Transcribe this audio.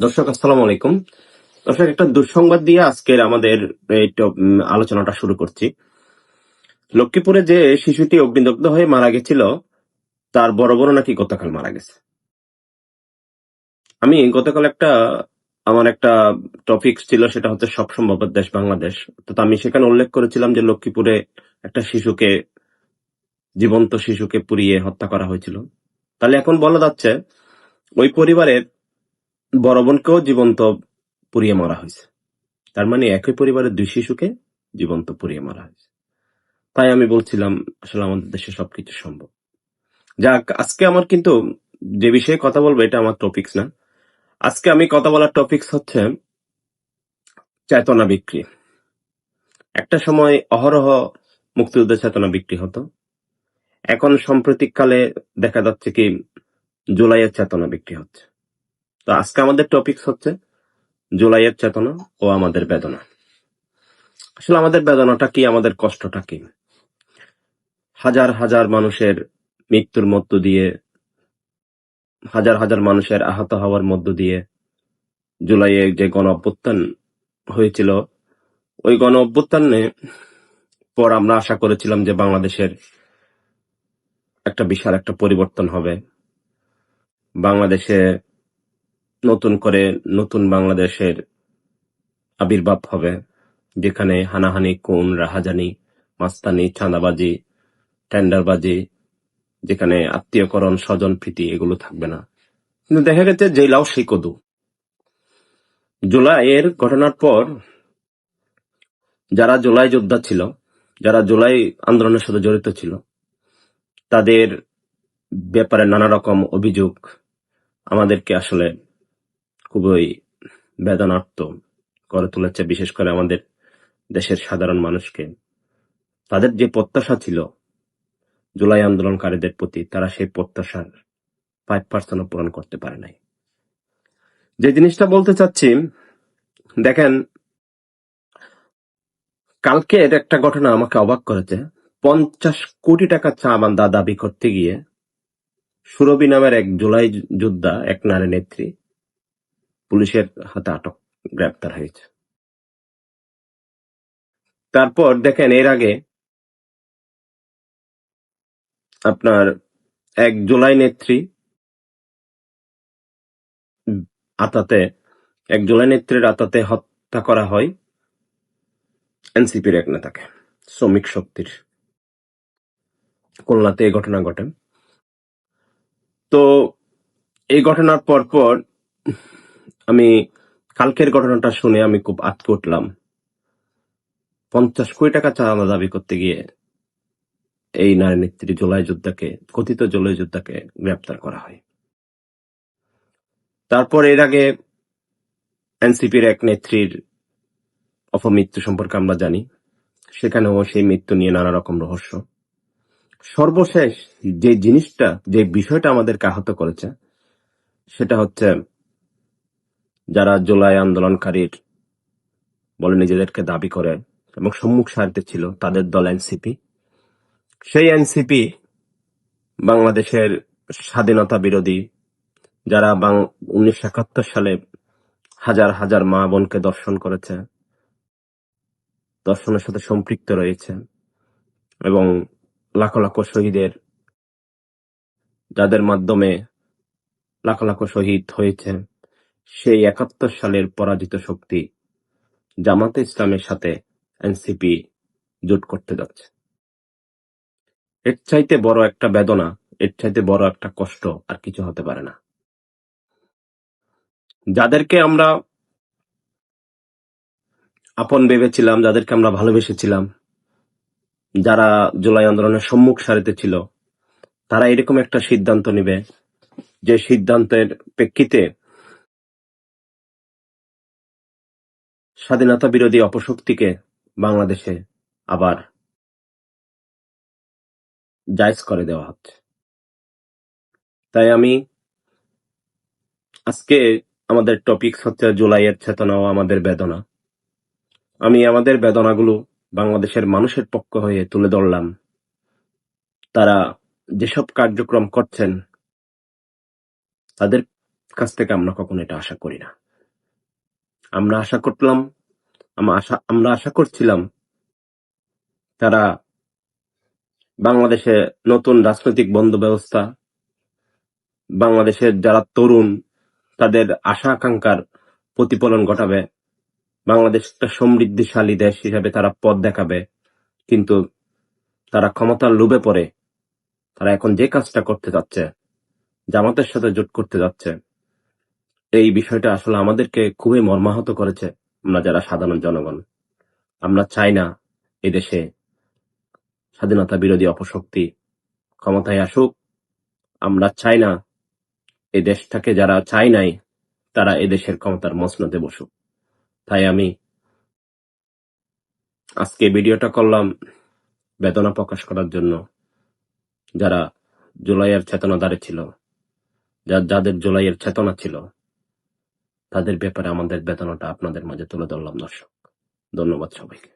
দর্শক, আসসালামু আলাইকুম। দর্শক, একটা দুঃসংবাদ দিয়ে আজকের আমাদের আলোচনাটা শুরু করছি। লক্ষ্মীপুরে যে শিশুটি অগ্নিদগ্ধ হয়ে মারা গেছিল, তার বড় বড় নাকি গতকাল মারা গেছে। আমি গতকাল একটা, আমার একটা টপিক ছিল, সেটা হচ্ছে সব সম্ভবের দেশ বাংলাদেশ। তো আমি সেখানে উল্লেখ করেছিলাম যে লক্ষ্মীপুরে একটা শিশুকে, জীবন্ত শিশুকে পুড়িয়ে হত্যা করা হয়েছিল। তাহলে এখন বলা যাচ্ছে, ওই পরিবারের বড় বোনকেও জীবন্ত পুড়িয়ে মারা হয়েছে। তার মানে একই পরিবারের দুই শিশুকে জীবন্ত পুড়িয়ে মারা হয়েছে। তাই আমি বলছিলাম, আসলে আমাদের দেশে সবকিছু সম্ভব। যাক, আজকে আমার কিন্তু যে বিষয়ে কথা বলব, এটা আমার টপিকস না। আজকে আমি কথা বলার টপিকস হচ্ছে চেতনা বিক্রি। একটা সময় অহরহ মুক্তিযুদ্ধের চেতনা বিক্রি হতো। এখন সাম্প্রতিককালে দেখা যাচ্ছে কি, জুলাইয়ের চেতনা বিক্রি হচ্ছে। তো আজকে আমাদের টপিকস হচ্ছে জুলাইয়ের চেতনা ও আমাদের বেদনা। আসলে আমাদের বেদনাটা কি, আমাদের কষ্টটা কি? হাজার হাজার মানুষের মৃত্যুর মধ্য দিয়ে, হাজার হাজার মানুষের আহত হওয়ার মধ্য দিয়ে জুলাইয়ে যে গণ অভ্যুত্থান হয়েছিল, ওই গণ অভ্যুত্থানে পর আমরা আশা করেছিলাম যে বাংলাদেশের একটা বিশাল একটা পরিবর্তন হবে। বাংলাদেশে নতুন করে নতুন বাংলাদেশের আবির্ভাব হবে, যেখানে হানাহানি, খুন, রাহাজানি, মাস্তানি, চাঁদাবাজি, টেন্ডারবাজি, যেখানে আত্মীয়করণ, স্বজন প্রীতি, এগুলো থাকবে না। কিন্তু দেখা গেছে জেলাও সেই কদু। জুলাইয়ের ঘটনার পর যারা জুলাই যোদ্ধা ছিল, যারা জুলাই আন্দোলনের সাথে জড়িত ছিল, তাদের ব্যাপারে নানা রকম অভিযোগ আমাদেরকে আসলে খুবই বেদনার্থ করে তুলেছে, বিশেষ করে আমাদের দেশের সাধারণ মানুষকে। তাদের যে প্রত্যাশা ছিল জুলাই আন্দোলনকারীদের প্রতি, তারা সেই প্রত্যাশার ফাইভ পার্সেন্ট পূরণ করতে পারে নাই। যে জিনিসটা বলতে চাচ্ছি, দেখেন কালকের একটা ঘটনা আমাকে অবাক করেছে। পঞ্চাশ কোটি টাকা চা বান্দা দাবি করতে গিয়ে সুরভি নামের এক জুলাই যোদ্ধা, এক নারী নেত্রী পুলিশের হাতে আটক, গ্রেপ্তার হয়েছে। তারপর দেখেন এর আগে আপনার এক জুলাই নেত্রী আতাতে, এক জুলাই নেত্রীর আতাতে হত্যা করা হয় এনসিপির এক নেতাকে, শ্রমিক শক্তির। খুলনাতে এই ঘটনা ঘটে। তো এই ঘটনার পর পর আমি কালকের ঘটনাটা শুনে আমি খুব আটকে উঠলাম। পঞ্চাশ কোটি টাকা চাঁদা দাবি করতে গিয়ে এই নারী নেত্রী জুলাই যোদ্ধাকে, কথিত জুলাই যোদ্ধাকে গ্রেপ্তার করা হয়। তারপর এর আগে এনসিপির এক নেত্রীর অপমৃত্যু সম্পর্কে আমরা জানি। সেখানেও সেই মৃত্যু নিয়ে নানা রকম রহস্য। সর্বশেষ যে জিনিসটা, যে বিষয়টা আমাদেরকে আহত করেছে, সেটা হচ্ছে যারা জুলাই আন্দোলনকারীর বলে নিজেদেরকে দাবি করে এবং সম্মুখ সারিতে ছিল তাদের দল এনসিপি। সেই এনসিপি বাংলাদেশের স্বাধীনতা বিরোধী, যারা উনিশশো একাত্তর সালে হাজার হাজার মা বোনকে দর্শন করেছে, দর্শনের সাথে সম্পৃক্ত রয়েছে এবং লাখ লাখ শহীদের, যাদের মাধ্যমে লাখ লাখ শহীদ হয়েছে। সেই একাত্তর সালের পরাজিত শক্তি জামাতে ইসলামের সাথে এনসিপি জোট করতে যাচ্ছে। এর চাইতে বড় একটা বেদনা, এর চাইতে বড় একটা কষ্ট আর কিছু হতে পারে না। যাদেরকে আমরা আপন ভেবেছিলাম, যাদেরকে আমরা ভালোবেসেছিলাম, যারা জুলাই আন্দোলনের সম্মুখ সারিতে ছিল, তারা এরকম একটা সিদ্ধান্ত নেবে যে সিদ্ধান্তের প্রেক্ষিতে স্বাধীনতা বিরোধী অপশক্তিকে বাংলাদেশে আবার জায়জ করে দেওয়া হচ্ছে। তাই আমি আজকে আমাদের টপিক হচ্ছে জুলাইয়ের চেতনা ও আমাদের বেদনা। আমি আমাদের বেদনাগুলো বাংলাদেশের মানুষের পক্ষ হয়ে তুলে ধরলাম। তারা যেসব কার্যক্রম করছেন, তাদের কাছ থেকে আমরা কখনো এটা আশা করি না। আমরা আশা করলাম আমরা আশা আমরা আশা করছিলাম তারা বাংলাদেশে নতুন রাজনৈতিক বন্ধ ব্যবস্থা, বাংলাদেশের যারা তরুণ, তাদের আশা আকাঙ্ক্ষার প্রতিফলন ঘটাবে। বাংলাদেশ একটা সমৃদ্ধিশালী দেশ হিসাবে তারা পথ দেখাবে। কিন্তু তারা ক্ষমতার লোভে পড়ে। তারা এখন যে কাজটা করতে যাচ্ছে, জামাতের সাথে জোট করতে যাচ্ছে। এই বিষয়টা আসলে আমাদেরকে খুবই মর্মাহত করেছে আমরা যারা সাধারণ জনগণ। আমরা চাই না এদেশে স্বাধীনতা বিরোধী অপশক্তি ক্ষমতায় আসুক। আমরা চাই না এই দেশটাকে যারা চাই নাই, তারা এদেশের ক্ষমতার মসনদে বসুক। তাই আমি আজকে ভিডিওটা করলাম বেদনা প্রকাশ করার জন্য। যারা জুলাইয়ের চেতনা দাঁড়ে ছিল, যা, যাদের জুলাইয়ের চেতনা ছিল তাদের ব্যাপারে আমাদের বেদনাটা আপনাদের মাঝে তুলে ধরলাম দর্শক। ধন্যবাদ সবাইকে।